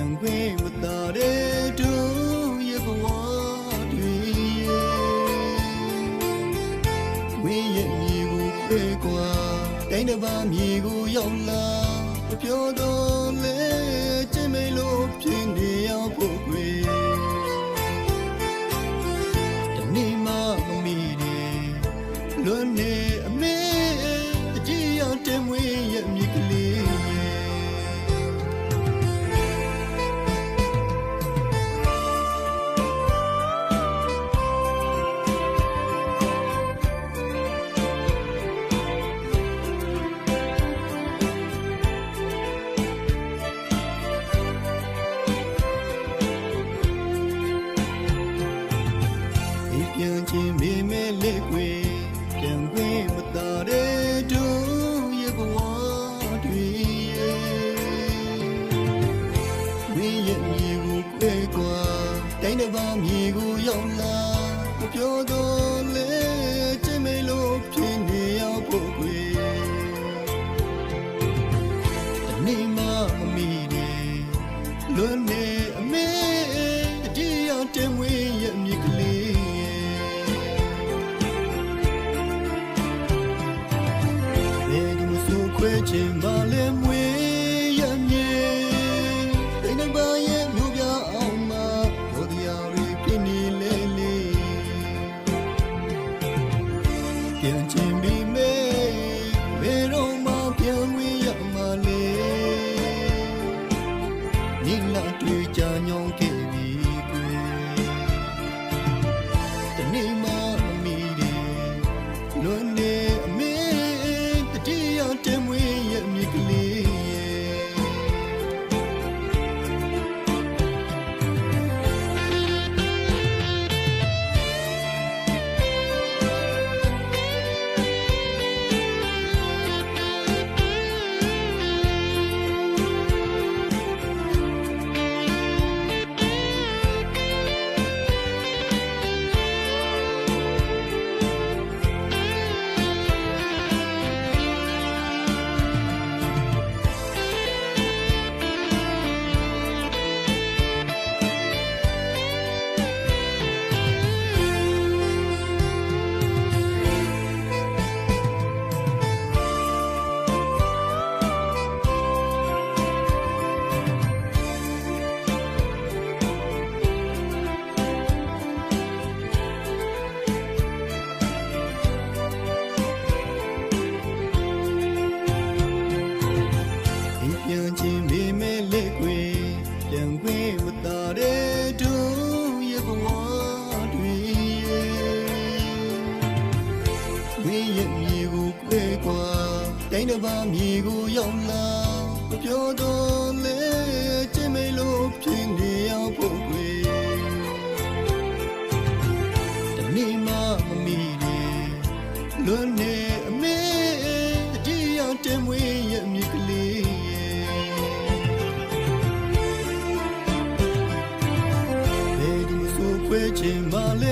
မသာတဲ့တို့ရဲ့ဘဝတွေဝင်းရဲ့မြေကိုခွဲကွာတိုင်းတစ်ပါးမြေကိုရောက်လာမပြောတော့လေချင်မေလို့ဖြစ်နေအောင်ဖို့ကွ အမေအကြည့်ရောက်တဲ့မွေးရဲ့မြစ်ကလေးရဲ့ဘယ်သူဆိုခွဲချင်မလဲမွေရမြေဒိနေပါရဲ့မြို့ပြအောင်မှာတို့တရားတွေပြင်းနေလေလေပြန်ချ နိလာတွေ့ကြညောင်း မြေကိုရောက်လာမပြောတော့လေချင်မေလို့ဖြစ်နေအောင်ဖို့ကွယ်တနေ့မှမမီတယ်လွန်နေအမေအကြည့်ရောက်တဲ့မွေးရဲ့မြစ်ကလေးရဲ့ဘယ်သူဆိုခွဲချင်မလဲ